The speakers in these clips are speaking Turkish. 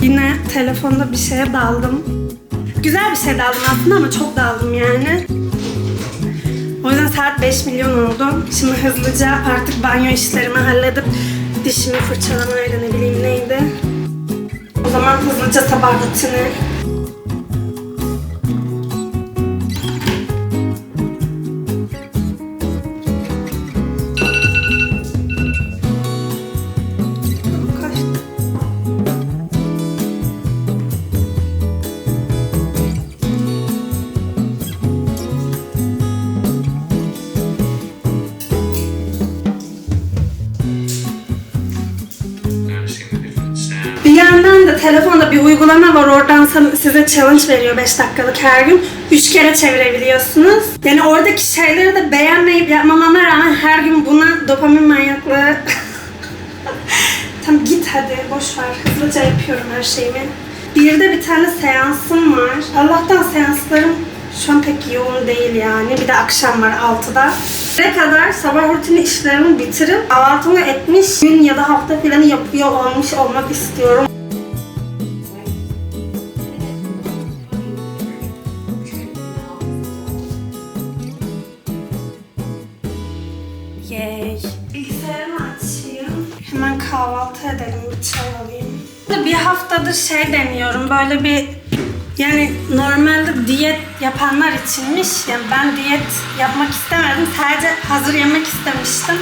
Yine telefonda bir şeye daldım. Güzel bir şey daldım aslında ama çok daldım yani. O yüzden saat 5 milyon oldu. Şimdi hızlıca artık banyo işlerimi halledip dişimi fırçalamayla ne bileyim neydi. O zaman hızlıca sabah rutini. Bir yandan da telefonda bir uygulama var. Oradan size challenge veriyor 5 dakikalık her gün. 3 kere çevirebiliyorsunuz. Yani oradaki şeyleri de beğenmeyip yapmamama rağmen her gün buna dopamin manyaklığı... Tamam git hadi boş ver. Hızlıca yapıyorum her şeyimi. Bir de bir tane seansım var. Allah'tan seanslarım şu an pek yoğun değil yani. Bir de akşam var 6'da. Ne kadar sabah rutini işlerimi bitirip kahvaltımı etmiş gün ya da hafta planı yapıyor olmuş olmak istiyorum. Yay. Bilgisayarımı açayım. Hemen kahvaltı edelim, bir çay alayım. Bir haftadır şey deniyorum, böyle bir yani normalde diyet yapanlar içinmiş. Yani ben diyet yapmak istemedim. Sadece hazır yemek istemiştim.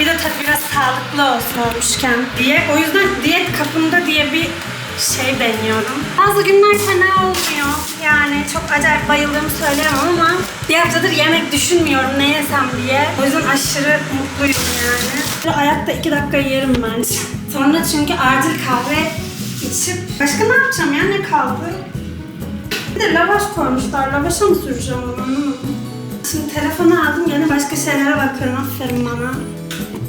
Bir de tabii biraz sağlıklı olsun olmuşken diye. O yüzden diyet kapında diye bir şey deniyorum. Bazı günler fena olmuyor. Yani çok acayip bayıldığımı söyleyemem ama bir haftadır yemek düşünmüyorum ne yesem diye. O yüzden aşırı mutluyum yani. Ayakta iki dakika yerim bence. Sonra çünkü acil kahve içip başka ne yapacağım ya ne kaldı? Bir de lavaş koymuşlar. Lavaşa mı süreceğim onu. Şimdi telefonu aldım gene başka şeylere bakıyorum. Aferin bana.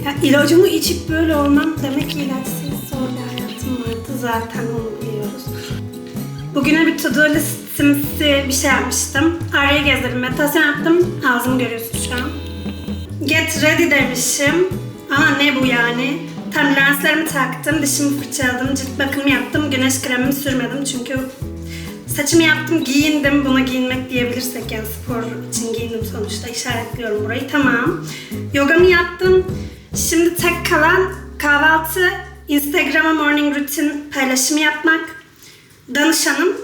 Ya ilacımı içip böyle olmam demek ki ilaçsız zor bir hayatım vardı. Zaten onu biliyoruz. Bugüne bir to-do listimsi bir şey yapmıştım. Araya gezdirdim, meditasyon yaptım. Ağzımı görüyorsun şu an. Get ready demişim. Ama ne bu yani? Tam lenslerimi taktım, dişimi fırçaladım, cilt bakımı yaptım, güneş kremimi sürmedim çünkü saçımı yaptım, giyindim. Buna giyinmek diyebilirsek yani spor için giyindim sonuçta. işaretliyorum burayı. Tamam. Yogamı yaptım. Şimdi tek kalan kahvaltı, Instagram'a morning routine paylaşımı yapmak, danışanım,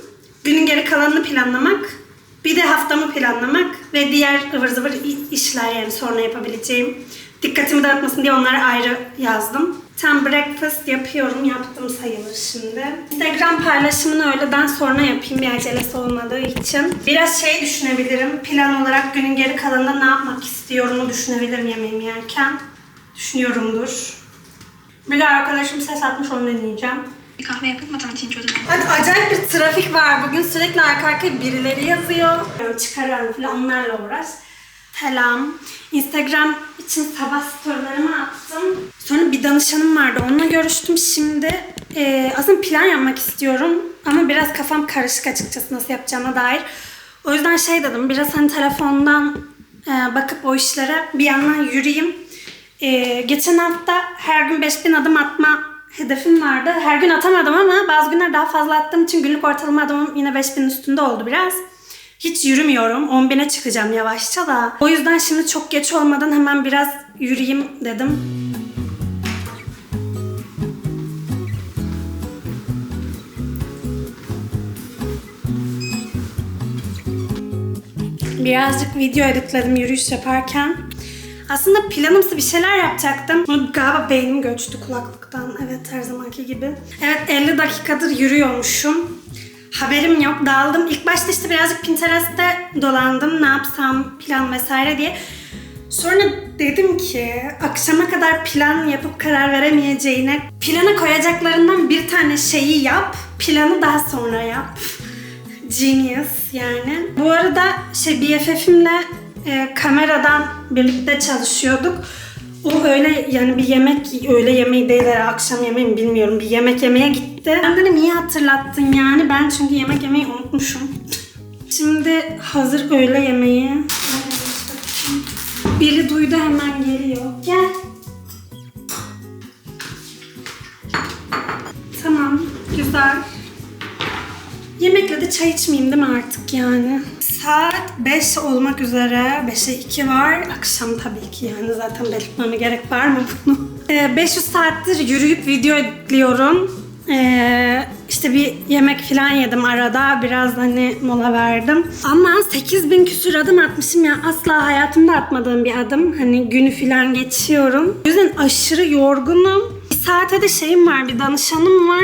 günün geri kalanını planlamak, bir de haftamı planlamak ve diğer ıvır zıvır işler yani sonra yapabileceğim. Dikkatimi dağıtmasın diye onları ayrı yazdım. Tam breakfast yapıyorum. Yaptım sayılır şimdi. Instagram paylaşımını öğleden sonra yapayım bir acelesi olmadığı için. Biraz şey düşünebilirim. Plan olarak günün geri kalanında ne yapmak istiyorumu düşünebilirim yemeğimi yerken. Düşünüyorumdur. Bir de arkadaşım ses atmış onu dinleyeceğim. Bir kahve yapıp matematiğini çözüm. Hadi acayip bir trafik var. Bugün sürekli arka arkaya birileri yazıyor. Yani çıkarıyorum falan onlarla uğraş. Selam. Instagram için sabah storylerimi attım. Sonra bir danışanım vardı. Onunla görüştüm. Şimdi e, aslında plan yapmak istiyorum. Ama biraz kafam karışık açıkçası nasıl yapacağıma dair. O yüzden şey dedim. Biraz hani telefondan e, bakıp o işlere bir yandan yürüyeyim. E, geçen hafta her gün 5000 adım atma hedefim vardı. Her gün atamadım ama bazı günler daha fazla attığım için günlük ortalama adımım yine 5000'in üstünde oldu biraz. Hiç yürümüyorum. 10.000'e çıkacağım yavaşça da. O yüzden şimdi çok geç olmadan hemen biraz yürüyeyim dedim. Birazcık video editledim yürüyüş yaparken. Aslında planımsı bir şeyler yapacaktım. Galiba beynim göçtü kulaklıktan. Evet her zamanki gibi. Evet 50 dakikadır yürüyormuşum. Haberim yok. Dağıldım. İlk başta işte birazcık Pinterest'te dolandım. Ne yapsam plan vesaire diye. Sonra dedim ki akşama kadar plan yapıp karar veremeyeceğine plana koyacaklarından bir tane şeyi yap. Planı daha sonra yap. Genius yani. Bu arada şey BFF'imle e, kameradan birlikte çalışıyorduk. O öyle yani bir yemek, öğle yemeği değil herhalde, akşam yemeği mi bilmiyorum. Bir yemek yemeye gitti. Ben dedim iyi hatırlattın yani. Ben çünkü yemek yemeyi unutmuşum. Şimdi hazır öğle yemeği. Biri duydu hemen geliyor. Gel. Tamam, güzel. Yemekle de çay içmeyeyim değil mi artık yani? Saat 5 olmak üzere. 5'e 2 var. Akşam tabii ki yani zaten belirtmeme gerek var mı bunu? Ee, 500 saattir yürüyüp video editliyorum. Ee, işte bir yemek falan yedim arada. Biraz hani mola verdim. Ama 8000 küsür adım atmışım ya. Asla hayatımda atmadığım bir adım. Hani günü falan geçiyorum. O yüzden aşırı yorgunum. Saate de şeyim var, bir danışanım var.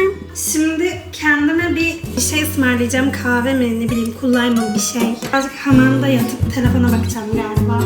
Şimdi kendime bir şey ısmarlayacağım. Kahve mi ne bileyim kullanmalı bir şey. Birazcık hamamda yatıp telefona bakacağım galiba.